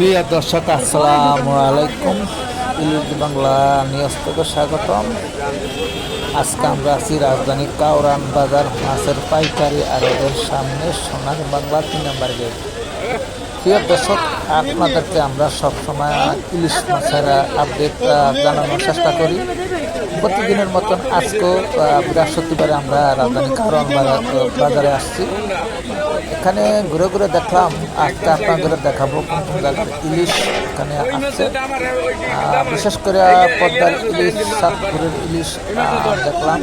প্রিয় দর্শক আসসালামু আলাইকুম। ইলিশ বাংলা নিউজ থেকে স্বাগতম। আজকে আমরা আছি রাজধানী কাউরান বাজার, মাছের পাইকারি আড়তের সামনে সোনার বাংলা তিন নম্বর গেট। প্রিয় দর্শক আপনাদেরকে আমরা সবসময় ইলিশ মাছের আপডেট জানানোর চেষ্টা করি। প্রতিদিনের মতন আজকেও বৃহস্পতিবারে আমরা রাজধানী কাউরান বাজারে আসছি। এখানে ঘুরে ঘুরে দেখলাম আজকে আপনাদের দেখাবো কোন কোন জায়গার ইলিশ এখানে আসছে বিশেষ করে পদ্মার ইলিশ সাতপুরের ইলিশ দেখলাম।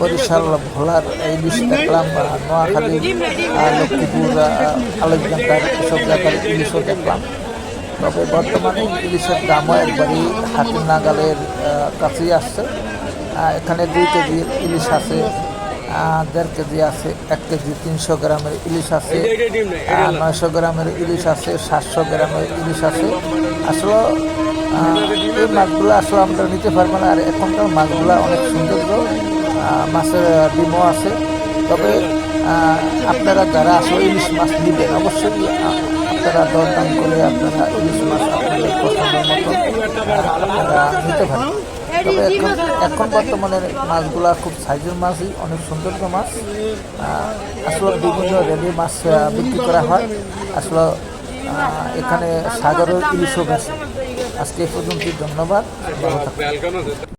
বরিশাল ভোলার ইলিশ দেখলাম আহ, নোয়াখালী লক্ষ্মীপুর আলেকজান্ডার এসব জায়গার ইলিশও দেখলাম। তবে বর্তমানে ইলিশের দামও একবারই হাতের নাগালের কাছেই আসছে। এখানে দুই কেজি ইলিশ আছে। দেড় কেজি আছে এক কেজি তিনশো গ্রামের ইলিশ আছে নয়শো গ্রামের ইলিশ আছে সাতশো গ্রামের ইলিশ আছে। আসলে এই মাছগুলো আসলে আমরা নিতে পারব না আর এখনকার মাছগুলো অনেক সুন্দর মাছের ডিমও আছে। তবে আপনারা যারা আসলে ইলিশ মাছ নেবেন অবশ্যই আপনারা দরদাম করে আপনারা ইলিশ মাছ আপনাদের পছন্দের মতো আপনারা নিতে পারেন। তবে এখন এখন বর্তমানে মাছগুলা খুব সাইজের মাছই অনেক সৌন্দর্য মাছ। আসলে বিভিন্ন রেডি মাছ বিক্রি করা হয়। আসলে এখানে সাগরের ইলিশও গেছে আজকে এই পর্যন্ত ধন্যবাদ।